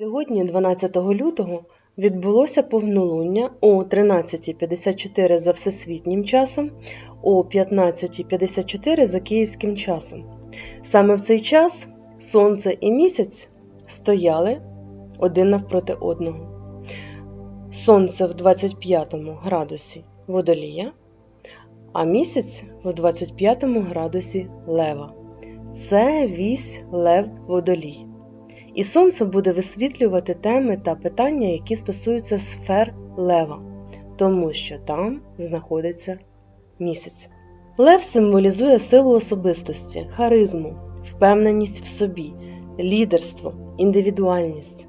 Сьогодні, 12 лютого, відбулося повнолуння о 13.54 за всесвітнім часом, о 15.54 за київським часом. Саме в цей час Сонце і місяць стояли один навпроти одного. Сонце в 25 градусі водолія, а місяць в 25 градусі лева. Це вісь лев водолій. І сонце буде висвітлювати теми та питання, які стосуються сфер лева, тому що там знаходиться місяць. Лев символізує силу особистості, харизму, впевненість в собі, лідерство, індивідуальність.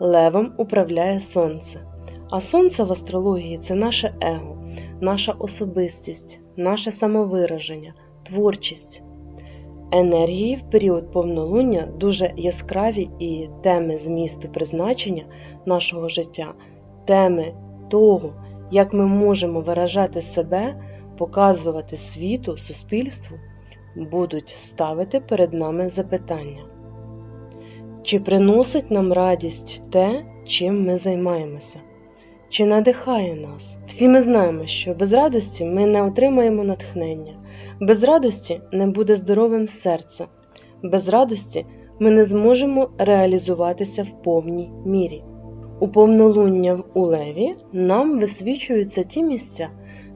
Левом управляє сонце. А сонце в астрології це наше его, наша особистість, наше самовираження, творчість. Енергії в період повнолуння дуже яскраві і теми змісту призначення нашого життя, теми того, як ми можемо виражати себе, показувати світу, суспільству, будуть ставити перед нами запитання. Чи приносить нам радість те, чим ми займаємося? Чи надихає нас? Всі ми знаємо, що без радості ми не отримаємо натхнення. Без радості не буде здоровим серце. Без радості ми не зможемо реалізуватися в повній мірі. У повнолуння у леві нам висвічуються ті місця,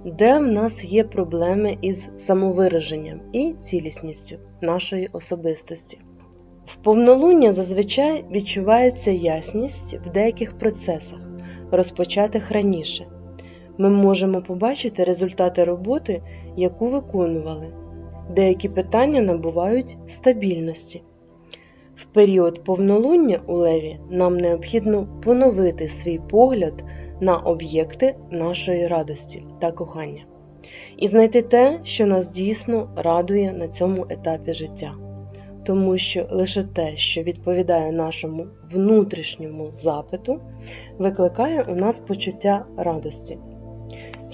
де в нас є проблеми із самовираженням і цілісністю нашої особистості. В повнолуння зазвичай відчувається ясність в деяких процесах, розпочатих раніше. Ми можемо побачити результати роботи, яку виконували. Деякі питання набувають стабільності. В період повнолуння у леві нам необхідно поновити свій погляд на об'єкти нашої радості та кохання і знайти те, що нас дійсно радує на цьому етапі життя. Тому що лише те, що відповідає нашому внутрішньому запиту, викликає у нас почуття радості.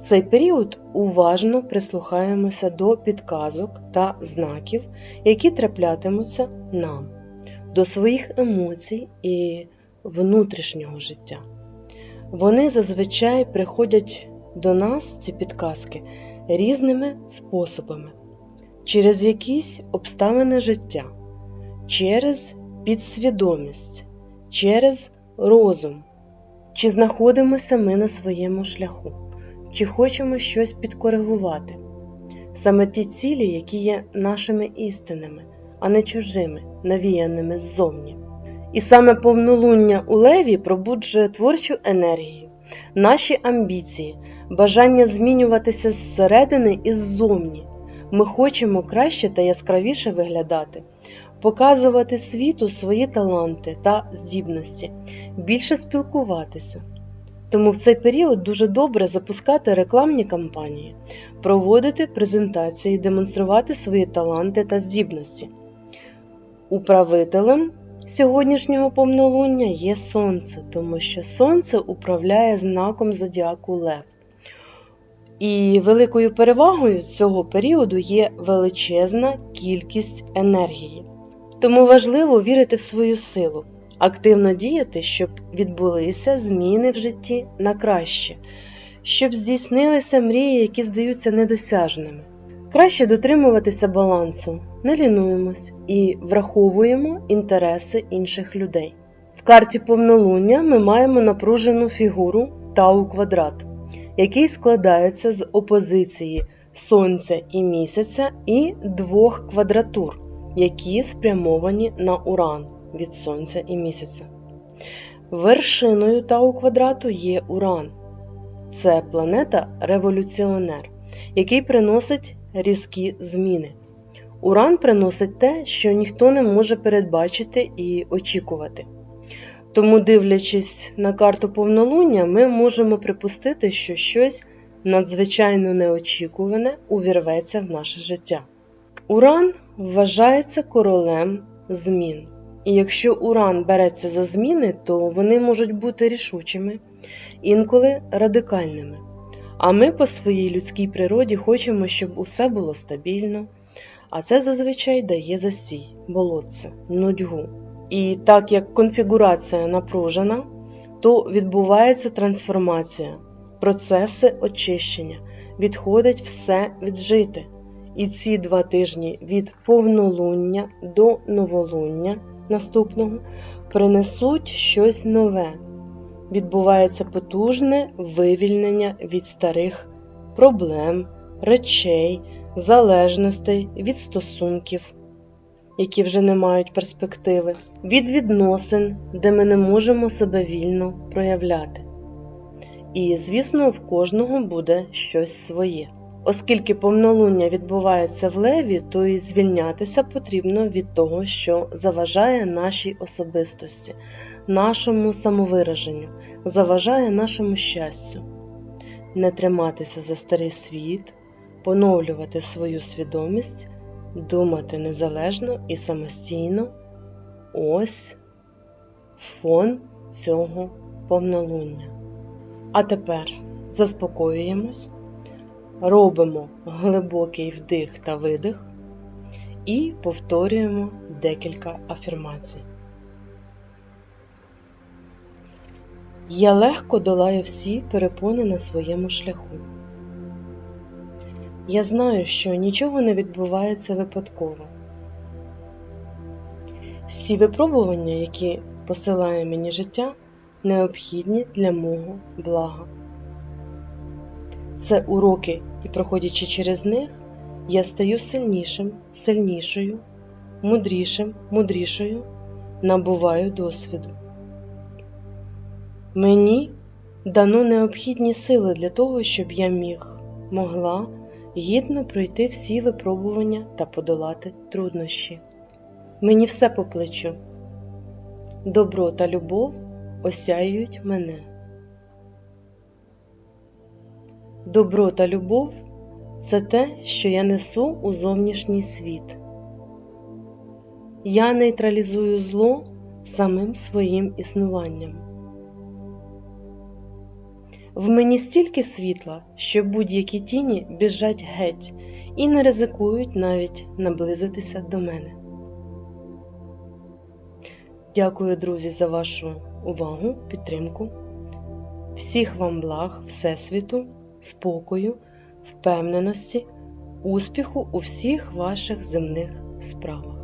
Цей період уважно прислухаємося до підказок та знаків, які траплятимуться нам, до своїх емоцій і внутрішнього життя. Вони зазвичай приходять до нас, ці підказки, різними способами, через якісь обставини життя, через підсвідомість, через розум, чи знаходимося ми на своєму шляху чи хочемо щось підкоригувати. Саме ті цілі, які є нашими істинами, а не чужими, навіяними ззовні. І саме повнолуння у леві пробуджує творчу енергію, наші амбіції, бажання змінюватися зсередини і ззовні. Ми хочемо краще та яскравіше виглядати, показувати світу свої таланти та здібності, більше спілкуватися. Тому в цей період дуже добре запускати рекламні кампанії, проводити презентації, демонструвати свої таланти та здібності. Управителем сьогоднішнього повнолуння є Сонце, тому що Сонце управляє знаком зодіаку Лев. І великою перевагою цього періоду є величезна кількість енергії. Тому важливо вірити в свою силу активно діяти, щоб відбулися зміни в житті на краще, щоб здійснилися мрії, які здаються недосяжними. Краще дотримуватися балансу, не лінуємось і враховуємо інтереси інших людей. В карті повнолуння ми маємо напружену фігуру Тау квадрат, який складається з опозиції Сонця і місяця і двох квадратур, які спрямовані на Уран від Сонця і місяця. Вершиною Тау квадрату є Уран. Це планета революціонер, який приносить різкі зміни. Уран приносить те, що ніхто не може передбачити і очікувати. Тому, дивлячись на карту повнолуння, ми можемо припустити, що щось надзвичайно неочікуване увірветься в наше життя. Уран вважається королем змін. І якщо уран береться за зміни, то вони можуть бути рішучими, інколи радикальними. А ми по своїй людській природі хочемо, щоб усе було стабільно, а це зазвичай дає засій, болотце, нудьгу. І так як конфігурація напружена, то відбувається трансформація, процеси очищення, відходить все віджите. І ці два тижні від повнолуння до новолуння наступного принесуть щось нове. Відбувається потужне вивільнення від старих проблем, речей, залежностей від стосунків, які вже не мають перспективи, від відносин, де ми не можемо себе вільно проявляти. І, звісно, в кожного буде щось своє. Оскільки повнолуння відбувається в леві, то і звільнятися потрібно від того, що заважає нашій особистості, нашому самовираженню, заважає нашому щастю, не триматися за старий світ, поновлювати свою свідомість, думати незалежно і самостійно. Ось фон цього повнолуння. А тепер заспокоюємось робимо глибокий вдих та видих і повторюємо декілька афірмацій. Я легко долаю всі перепони на своєму шляху. Я знаю, що нічого не відбувається випадково. Всі випробування, які посилає мені життя, необхідні для мого блага. Це уроки, і проходячи через них, я стаю сильнішим, сильнішою, мудрішим, мудрішою, набуваю досвіду. Мені дано необхідні сили для того, щоб я міг, могла гідно пройти всі випробування та подолати труднощі. Мені все по плечу. Добро та любов осяюють мене. Добро та любов це те, що я несу у зовнішній світ. Я нейтралізую зло самим своїм існуванням. В мені стільки світла, що будь-які тіні біжать геть і не ризикують навіть наблизитися до мене. Дякую, друзі, за вашу увагу, підтримку. Всіх вам благ, Всесвіту спокою, впевненості, успіху у всіх ваших земних справах.